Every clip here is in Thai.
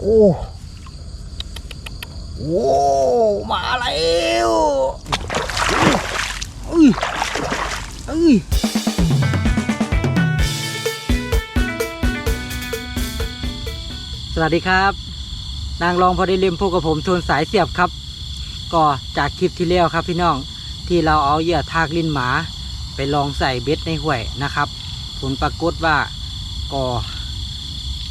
โอ้โอ้มาแล้วเอ้ยเอ้ยสวัสดีครับ นางรองพอได้เล่มพวกกับผมทวนสายเสียบครับ ก็จากคลิปที่แล้วครับพี่น้องที่เราเอาเหยื่อทากลิ้นหมา ไปลองใส่เบ็ดในห้วยนะครับ ผลปรากฏว่าก็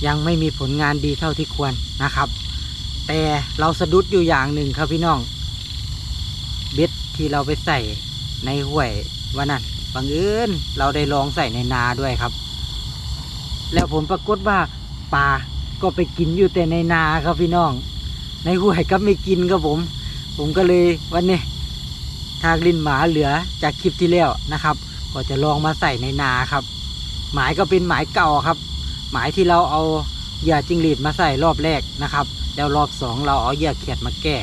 ยังไม่มีผลงานดีเท่าที่ควรนะครับ แต่เราสะดุดอยู่อย่างหนึ่งครับพี่น้อง เบ็ดที่เราไปใส่ในห้วยวันนั้นบังเอิญเราได้ลองใส่ในนาด้วยครับ แล้วผลปรากฏว่าปลาก็ไปกินอยู่แต่ในนาครับพี่น้อง ในห้วยก็ไม่กินครับผม ผมก็เลยวันนี้ทางลินหมาเหลือจากคลิปที่แล้วนะครับ ก็จะลองมาใส่ในนาครับ หมายก็เป็นหมายเก่าครับ หมายที่เราเอาเหยื่อจิงหรีดมาใส่รอบแรกนะครับ แล้วรอบสองเราเอาเหยื่อเขียดมาแก้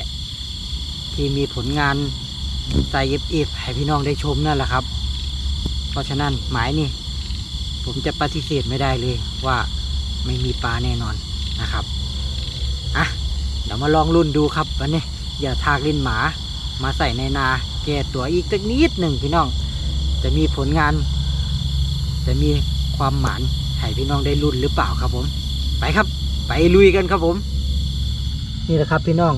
ที่มีผลงานใส่เอฟเอฟให้พี่น้องได้ชมนั่นแหละครับ เพราะฉะนั้นหมายนี่ผมจะปฏิเสธไม่ได้เลยว่าไม่มีปลาแน่นอนนะครับอะเดี๋ยวมาลองรุ่นดูครับวันนี้อย่าทากลิ้นหมามาใส่ในนาแก้ตัวอีกสักนิดหนึ่งพี่น้อง จะมีผลงาน จะมีความหมาน พี่น้องได้รุ่นหรือเปล่าครับผม ไปครับ ไปลุยกันครับผม นี่แหละครับพี่น้อง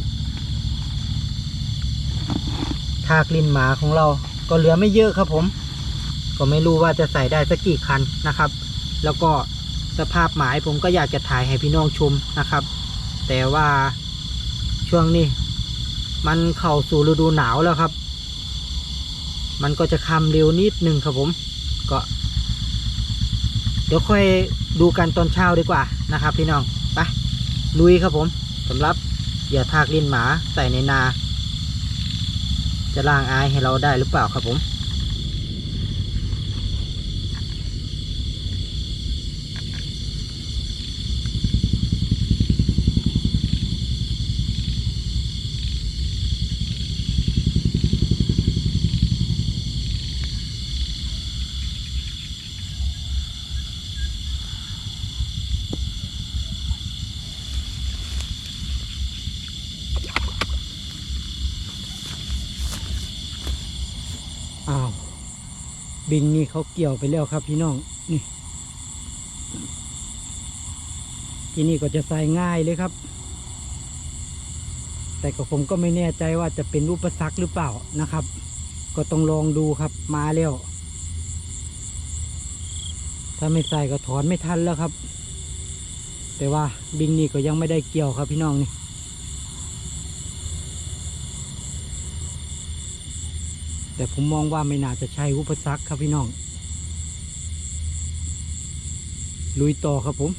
ทากลินหมาของเราก็เหลือไม่เยอะครับผม ก็ไม่รู้ว่าจะใส่ได้สักกี่คันนะครับ แล้วก็สภาพหมายผมก็อยากจะถ่ายให้พี่น้องชมนะครับ แต่ว่าช่วงนี้มันเข้าสู่ฤดูหนาวแล้วครับ มันก็จะคำเร็วนิดนึงครับผม ก็ เดี๋ยวค่อยดูกันตอนเช้าดีกว่านะครับ พี่น้องไปลุยครับผมสำหรับอย่าทากลิ้นหมาใส่ในนา จะล่างอายให้เราได้หรือเปล่าครับผม อ้าว บิงนี่เขาเกี่ยวไปแล้วครับพี่น้องนี่ที่นี่ก็จะใส่ง่ายเลยครับ แต่ก็ผมก็ไม่แน่ใจว่าจะเป็นอุปสรรคหรือเปล่านะครับ ก็ต้องลองดูครับมาแล้วถ้าไม่ใส่ก็ถอนไม่ทันแล้วครับ แต่ว่าบิงนี่ก็ยังไม่ได้เกี่ยวครับพี่น้องนี่ แต่ผมมองว่าไม่น่าจะใช่อุปสรรคครับพี่น้อง ลุยต่อครับผม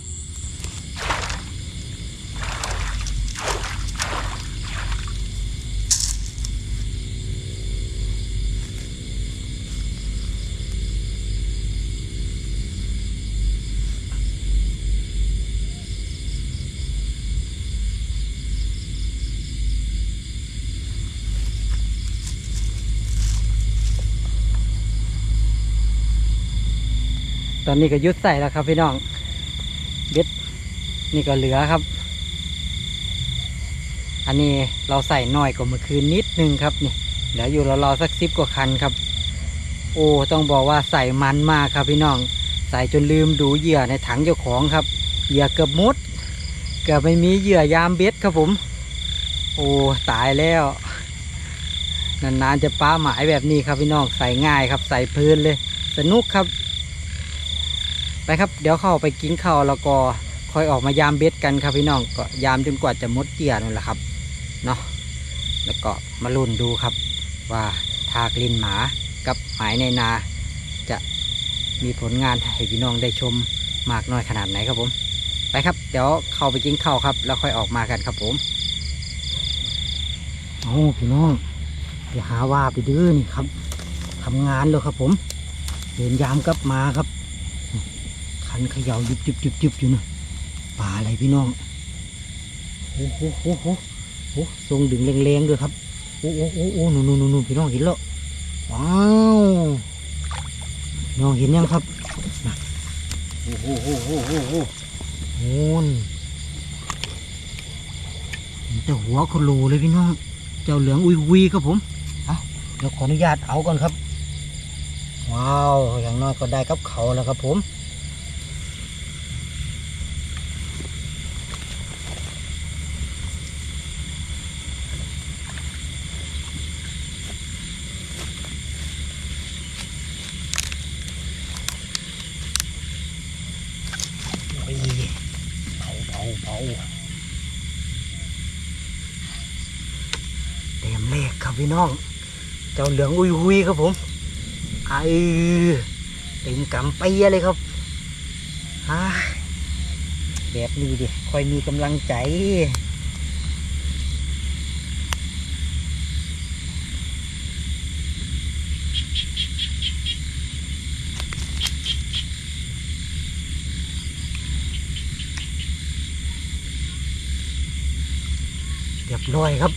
ตอนนี้ก็ยุดใส่แล้วครับพี่น้องเบ็ดนี่ก็เหลือครับ อันนี้เราใส่น้อยกว่าเมื่อคืนนิดนึงครับนี่เหลืออยู่ราวๆสักสิบกว่าคันครับ โอ้ต้องบอกว่าใส่มันมากครับพี่น้อง ใส่จนลืมดูเหยื่อในถังเจ้าของครับเหยื่อเกือบหมดเกือบไม่มีเหยื่อยามเบ็ดครับผม โอ้ตายแล้วนานๆจะป้าหมายแบบนี้ครับพี่น้องใส่ง่ายครับใส่พื้นเลย สนุกครับ ไปครับ เดี๋ยวเข้าไปกินข้าวแล้วก็ค่อยออกมายามเบ็ดกันครับพี่น้องก็ยามจนกว่าจะมดเกียร์นั่นแหละครับเนาะแล้วก็มาลุ้นดูครับ ว่าทากลินหมากับหมายในนา จะมีผลงานให้พี่น้องได้ชมมากน้อยขนาดไหนครับผม ไปครับ เดี๋ยวเข้าไปกินข้าวครับ แล้วค่อยออกมากันครับผมโอ้พี่น้องอย่าหาว่าไปดื้อนี่ครับทำงานแล้วครับผมเดินยามกลับมาครับ คันเขย่ายุบยุบยุบยุบอยู่นะปลาอะไรพี่น้องโอ้โหโอ้โหโอ้ทรงดึงแรงๆด้วยครับโอ้โอ้โอ้โอ้นู่นนู่นนู่นพี่น้องเห็นแล้วว้าวน้องเห็นยังครับนะโอ้โหโอ้โหโอ้โหโอ้โหแต่หัวคนรูเลยพี่น้อง เจ้าเหลืองอุยวีครับผมเอาเดี๋ยวขออนุญาตเอาก่อนครับ ว้าว อย่างน้อยก็ได้กับเขาแล้วครับผม โอ้ยเผา เผาเต็มเลขครับพี่น้อง เจ้าเหลืองอุยหุยครับผมไอเต็มกำปีเลยครับฮ่าแบบนี้ดิค่อยมีกำลังใจ เรียบร้อยครับ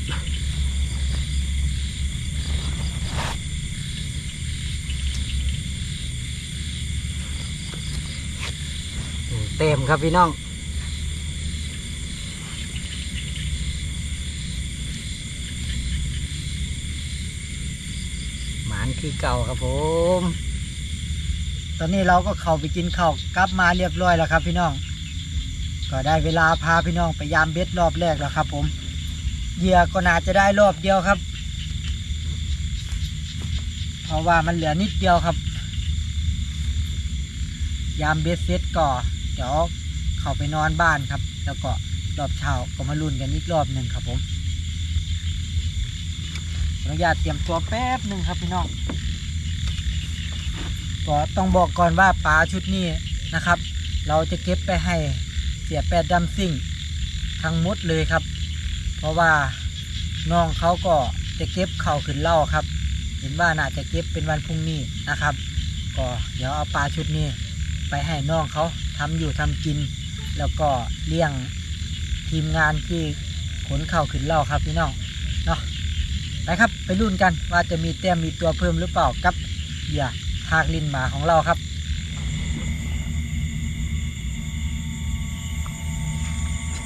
เต็มครับพี่น้องหมานคือเก่าครับผม ตอนนี้เราก็เข้าไปกินข้าวกลับมาเรียบร้อยแล้วครับพี่น้อง ก็ได้เวลาพาพี่น้องไปยามเบ็ดรอบแรกแล้วครับผม เหยื่อก็น่าจะได้รอบเดียวครับ เพราะว่ามันเหลือนิดเดียวครับ ยามเบสเซตก็เดี๋ยวเขาไปนอนบ้านครับ แล้วก็รอบเช้าก็มาลุ้นกันอีกรอบหนึ่งครับผมขออนุญาตเตรียมตัวแป๊บหนึ่งครับพี่น้องก็ต้องบอกก่อนว่าปลาชุดนี้นะครับ เราจะเก็บไปให้เสียแปดดำซิ่งทั้งหมดเลยครับ เพราะว่าน้องเขาก็จะเก็บเข่าขึ้นเล่าครับ เห็นว่าน่าจะเก็บเป็นวันพรุ่งนี้นะครับ ก็เดี๋ยวเอาปลาชุดนี้ไปให้น้องเขาทำอยู่ทำกิน แล้วก็เลี้ยงทีมงานที่ขนเข่าขึ้นเล่าครับพี่น้องเนาะไปครับไปรุ่นกันว่าจะมีแต้มมีตัวเพิ่มหรือเปล่ากับเหยื่อทากลินหมาของเราครับ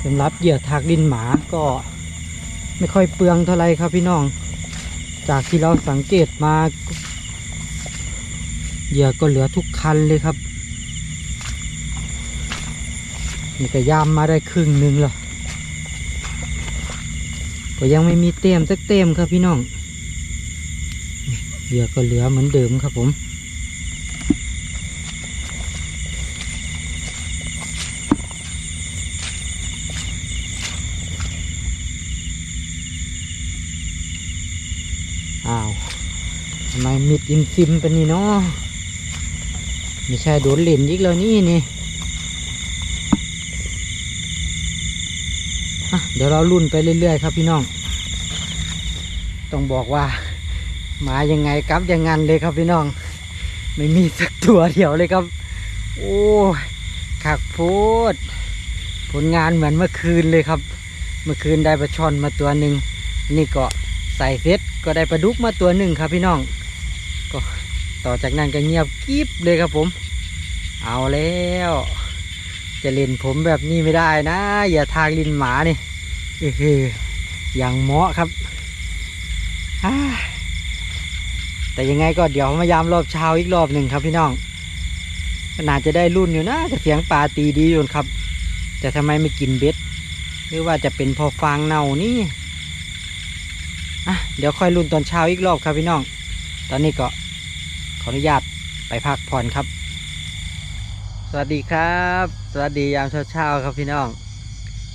สำหรับเหยื่อทากลินหมาก็ ไม่ค่อยเปลืองเท่าไรครับพี่น้อง จากที่เราสังเกตมาเหยื่อก็เหลือทุกคันเลยครับนี่ก็ยามมาได้ครึ่งหนึ่งแล้วก็ยังไม่มีเต็มสักเต็มครับพี่น้องเหยื่อก็เหลือเหมือนเดิมครับผม มมิดอิมซิมเป็นนี่เนาะไม่ใช่โดนเหรียญอีกแล้วนี่นี่เดี๋ยวเราลุ่นไปเรื่อยๆครับพี่น้อง ต้องบอกว่า มายังไงกลับอยังงั้นเลยครับพี่น้อง ไม่มีสักตัวเดียวเลยครับ โอ้ขักโพดผลงานเหมือนเมื่อคืนเลยครับ เมื่อคืนได้ปลาช่อนมาตัวหนึ่งนี่ก็ใส่เฟสก็ได้ปลาดุกมาตัวหนึ่งครับพี่น้อง ต่อจากนั้นก็เงียบกริบเลยครับผม เอาแล้ว จะเล่นผมแบบนี้ไม่ได้นะ อย่าทางลินหมานี่เอออย่างเหมาะครับ แต่ยังไงก็เดี๋ยวมายามรอบเช้าอีกรอบหนึ่งครับพี่น้องก็น่าจะได้รุ่นอยู่นะก็เสียงปลาตีดีอยู่ครับ แต่ทำไมไม่กินเบ็ด หรือว่าจะเป็นพอฟางเน่านี่เดี๋ยวค่อยรุ่นตอนเช้าอีกรอบครับพี่น้อง ตอนนี้ก็ ขออนุญาตไปพักผ่อนครับ สวัสดีครับ สวัสดียามเช้าๆครับพี่น้อง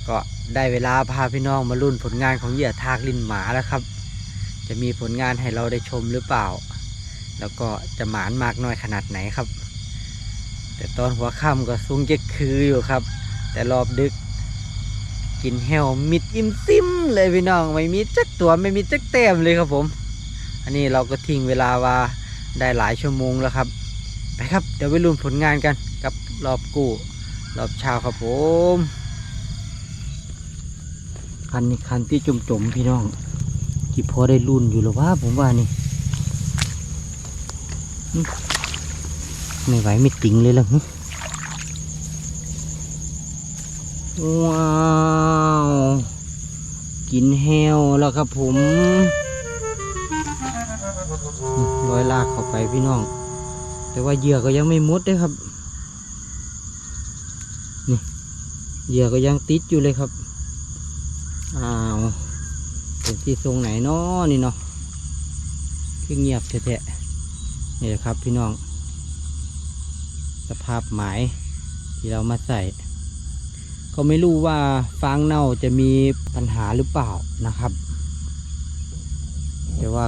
ก็ได้เวลาพาพี่น้องมารุ่นผลงานของเหยื่อทากลินหมาแล้วครับ จะมีผลงานให้เราได้ชมหรือเปล่า แล้วก็จะหมานมากน้อยขนาดไหนครับ แต่ตอนหัวค่ำก็ซุ้งเจ๊กคืออยู่ครับ แต่รอบดึก กินแฮวมิดอิ่มซิมเลยพี่น้อง ไม่มีจักตัวไม่มีจักแต้มเลยครับผม อันนี้เราก็ทิ้งเวลาว่า ได้หลายชั่วโมงแล้วครับ ไปครับ เดี๋ยวไปลุ้นผลงานกันกับรอบกู้รอบเช้าครับผมคันนี้คันที่จมจมๆพี่น้อง ที่พอได้รุ่นอยู่หรอว่าผมว่านี่ไม่ไหวไม่ติงเลยล่ะว้าว กินแห้วแล้วครับผม ร้อยลากเข้าไปพี่น้อง แต่ว่าเหยื่อก็ยังไม่หมดเด้ครับ นี่เหยื่อก็ยังติดอยู่เลยครับ อ้าวเป็นที่ทรงไหนเนาะนี่เนาะคือเงียบแท้ๆนี่แหละครับพี่น้อง สภาพหมายที่เรามาใส่ก็ไม่รู้ว่าฟางเน่าจะมีปัญหาหรือเปล่านะครับ แต่ว่า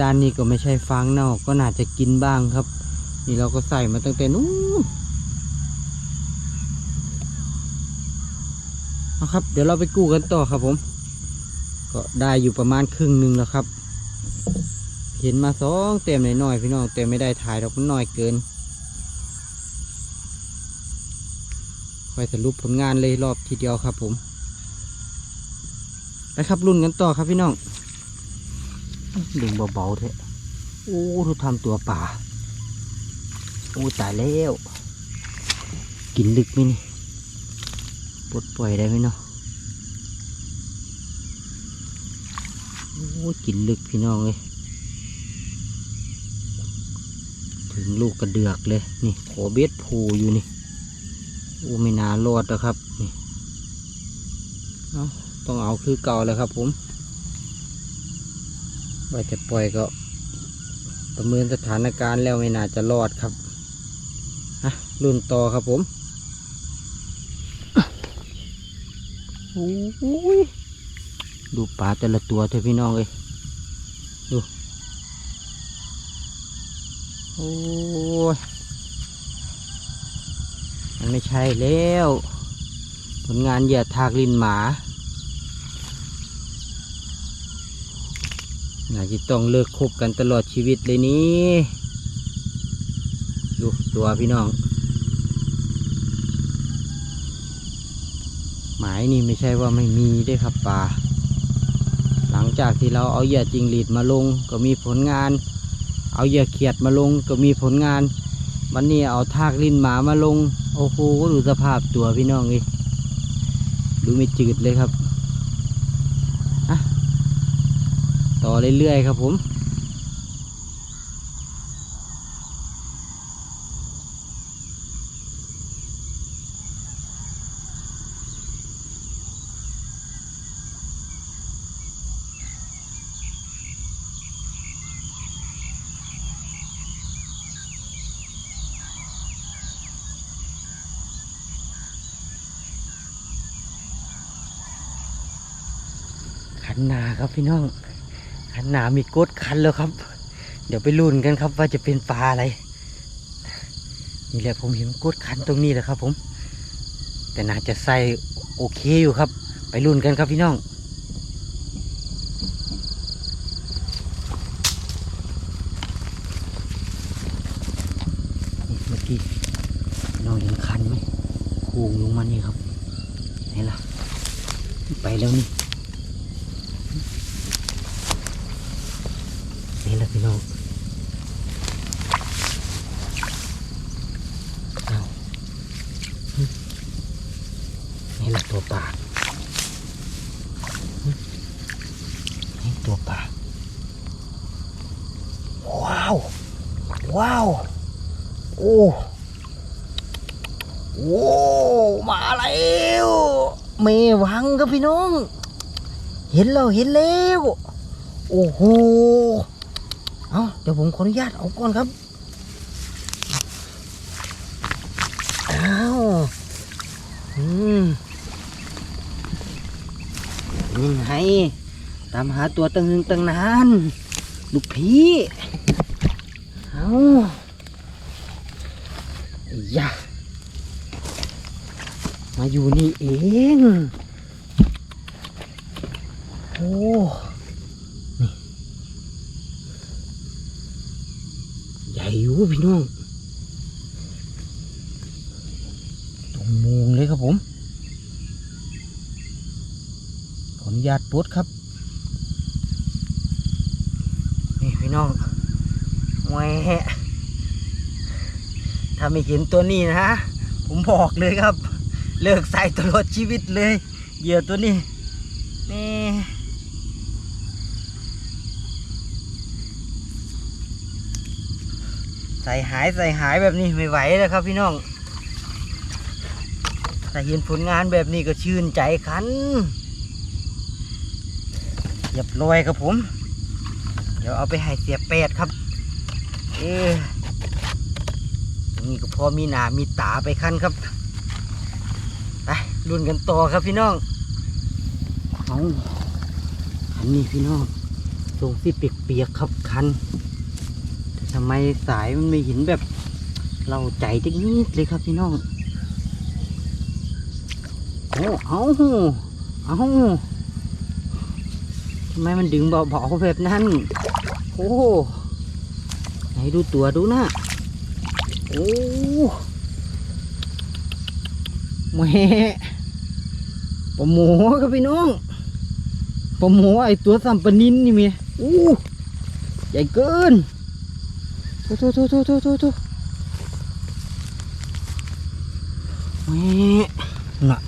ด้านนี้ก็ไม่ใช่ฟางเน่าก็น่าจะกินบ้างครับ นี่เราก็ใส่มาตั้งแต่นู้นเอาครับ เดี๋ยวเราไปกู้กันต่อครับผม ก็ได้อยู่ประมาณครึ่งหนึ่งแล้วครับ เห็นมาสองเต็มหน่อยๆพี่น้องเต็มไม่ได้ถ่ายดอกมันน้อยเกินไปสรุปผลงานเลยรอบทีเดียวครับผมไปครับรุ่นกันต่อครับพี่น้อง ดึงเบาๆเถอะโอ้ดูทำตัวป่า โอ้ตายแล้ว กินลึกไหมนี่ปลดปล่อยได้ไหมเนาะโอ้กินลึกพี่น้องเลยถึงลูกกระเดือกเลย นี่ขอเบ็ดผูอยู่นี่โอ้ไม่น่ารอดนะครับนี่เอาต้องเอาคือเก่าเลยครับผม ว่าจะปล่อยก็ประเมินสถานการณ์แล้วไม่น่าจะรอดครับอะรุ่นต่อครับผมโอ้ยดูปลาแต่ละตัวเถอะพี่น้องเลยดูโอ้ยมันไม่ใช่แล้ว ผลงานเหยียดทากลินหมา น่าจะต้องเลิกคบกันตลอดชีวิตเลยนี่ดูตัวพี่น้อง หมายนี่ไม่ใช่ว่าไม่มีเด้ครับป่า หลังจากที่เราเอาเหยื่อจิงหรีดมาลงก็มีผลงาน เอาเหยื่อเขียดมาลงก็มีผลงาน วันนี้เอาทากลิ้นหมามาลง โอ้โหดูสภาพตัวพี่น้องเลยดูไม่จืดเลยครับอะ ต่อเรื่อยๆครับผมขันนาครับพี่น้อง ขันนามีกดคันแล้วครับ เดี๋ยวไปลุ้นกันครับว่าจะเป็นปลาอะไร นี่แหละผมเห็นกดคันตรงนี้แหละครับ ผม แต่น่าจะใส่โอเคอยู่ครับ ไปลุ้นกันครับพี่น้องเมื่อกี้น้องเห็นคันไหมค้งลงมานี่ครับไหนล่ะไปแล้วนี่ นี่แหละพี่น้องเอาหึนี่แหละตัวปลาหึนี่ตัวปลาว้าว ว้าว โอ้โอ้มา แล้วเมวังครับพี่น้อง เห็นแล้วเห็นแล้ว โอ้โหเอาเดี๋ยวผมขออนุญาตเอาก่อนครับอ้าวอืมนี่ไงตามหาตัวตั้งหึงตั้งนานลูกพี่เอาอย่า มาอยู่นี่เอง โอ้ใหญ่อยู่พี่น้อง ตรงมุงเลยครับผม ขออนุญาตปลดครับ นี่พี่น้องแหวถ้าไม่เห็นตัวนี้นะ ผมบอกเลยครับ เลิกใส่ตลอดชีวิตเลย เหยื่อตัวนี้นี่ใส่หายใส่หายแบบนี้ไม่ไหวแล้วครับพี่น้องแต่เห็นผลงานแบบนี้ก็ชื่นใจคันเรียบร้อยครับผม เดี๋ยวเอาไปให้เสียแปดครับ เอ๊ะนี่ก็พอมีหนามีตาไปคันครับ รุ่นกันต่อครับพี่น้องเอาคันนี้พี่น้องทรงที่เปียกๆครับคันแต่ทำไมสายมันไม่เห็นแบบ เราใจจักนิดเลยครับพี่น้องโอ้เอาเอาทำไมมันดึงเบาๆแบบนั้น โอ้ไหนดูตัวดูนะโอ้ แหม่ปลาหมูครับพี่น้องปลาหมูไอตัวสัมปนินนี่เมียอู้ใหญ่เกินโถโถโถโถโถโถโถแหม่น่ะ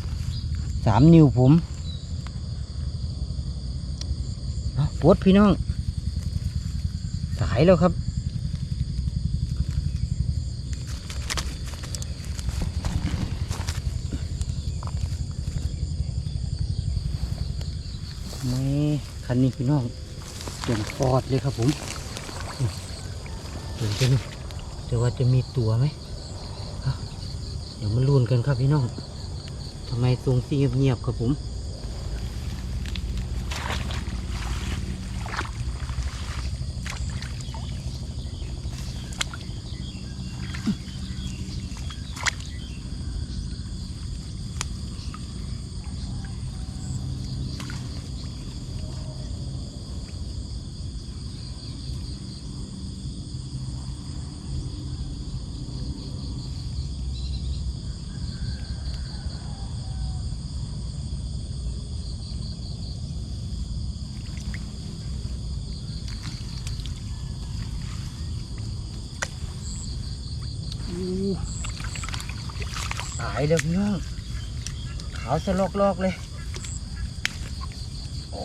สามนิ้วผมเอาปวดพี่น้อง สายแล้วครับ ไม่คั นนี้พี่น้องเตรียมฟอดเลยครับผมเดี๋ยวจะจะว่าจะมีตัวไหมเดี๋ยวมาลุ้นกันครับพี่น้องทำไมทรงซีเงียบๆครับผม อู้ตายแล้วพี่น้องขาวสลอกลอกๆเลย โอ้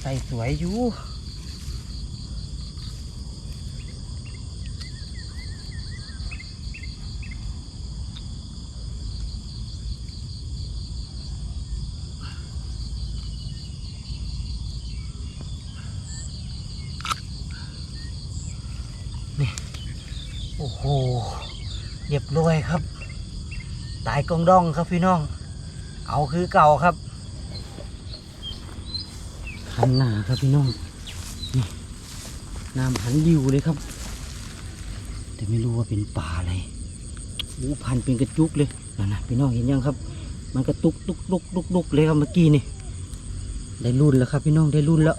ใส่สวยอยู่ โอ้โห เรียบร้อยครับ ตายกองดองครับพี่น้อง เอาคือเก่าครับหันหน้าครับพี่น้องนี่น้ำหันดิวเลยครับ แต่ไม่รู้ว่าเป็นป่าอะไรหูพันเป็นกระจุกเลยนั่นนะพี่น้องเห็นยังครับ มันกระตุกตุกตุกตุกตุกเลยครับเมื่อกี้นี่ได้รุ่นแล้วครับพี่น้องได้รุ่นแล้ว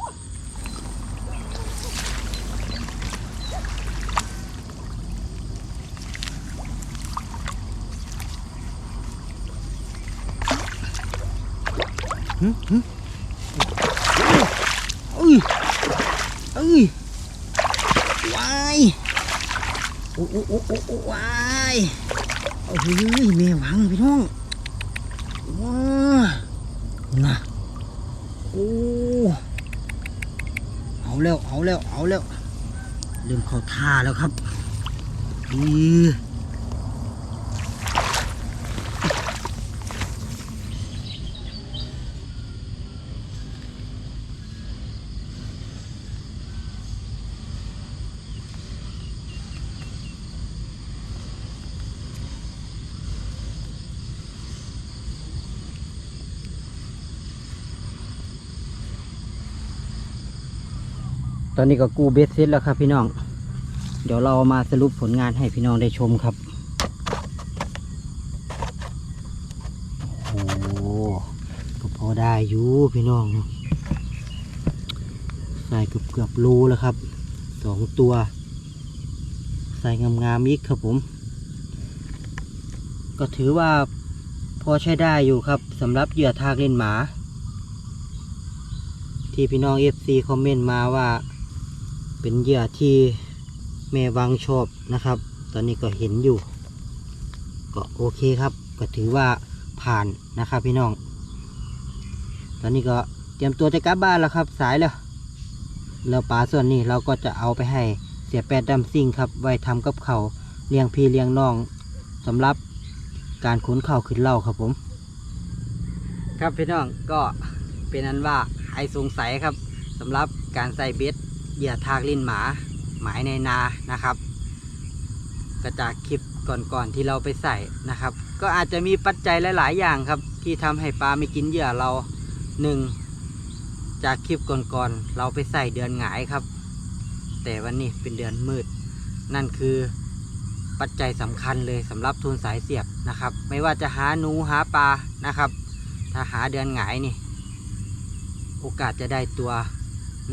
หึหึเอ้ยเอ้ย วายโอ้โอ้โอ้โอ้โอ้วายโอ้ยแม่หวังพี่น้องว้าน่ะโอ้เอาแล้วเอาแล้วเอาแล้วเริ่มเข้าท่าแล้วครับดี ตอนนี้ก็กูเบสเซ็ตแล้วครับพี่น้อง เดี๋ยวเรามาสรุปผลงานให้พี่น้องได้ชมครับโอ้โหก็พอได้อยู่พี่น้องใส่เกือบเกือบรูแล้วครับสองตัว ใส่งามๆอีกครับผม ก็ถือว่าพอใช้ได้อยู่ครับสำหรับเหยื่อทากเล่นหมา ที่พี่น้อง FC คอมเมนต์มาว่า เป็นเหยื่อที่แม่วังชอบนะครับ ตอนนี้ก็เห็นอยู่ ก็โอเคครับ ก็ถือว่าผ่านนะครับพี่น้อง ตอนนี้ก็เตรียมตัวจะกลับบ้านแล้วครับ สายแล้วแล้วปลาส่วนนี้เราก็จะเอาไปให้เสียแปดดำซิงครับ ไว้ทำกับเขาเลี้ยงพี่เลี้ยงน้องสำหรับการขนเข้าขึ้นเล่าครับผม ครับพี่น้องก็เป็นนั้นว่าใครสงสัยครับสำหรับการใส่เบ็ด เหยื่อทากลิ้นหมา หมายในนานะครับก็จากคลิปก่อนๆที่เราไปใส่นะครับ ก็อาจจะมีปัจจัยหลาย ๆ อย่างครับ ที่ทำให้ปลาไม่กินเหยื่อเราหนึ่งจากคลิปก่อนๆเราไปใส่เดือนหงายครับ แต่วันนี้เป็นเดือนมืด นั่นคือปัจจัยสำคัญเลยสำหรับทุนสายเสียบนะครับ ไม่ว่าจะหาหนูหาปลานะครับ ถ้าหาเดือนหงายนี่ โอกาสจะได้ตัว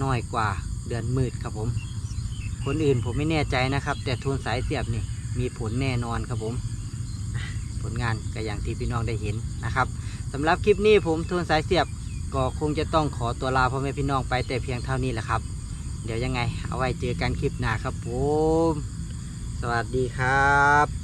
น้อยกว่า เดือนมืดครับผมคนอื่นผมไม่แน่ใจนะครับ แต่ทุนสายเสียบนี่มีผลแน่นอนครับผม ผลงานก็อย่างที่พี่น้องได้เห็นนะครับสำหรับคลิปนี้ผมทุนสายเสียบก็คงจะต้องขอตัวลาพ่อแม่พี่น้องไปแต่เพียงเท่านี้แหละครับ เดี๋ยวยังไง เอาไว้เจอกันคลิปหน้าครับผม สวัสดีครับ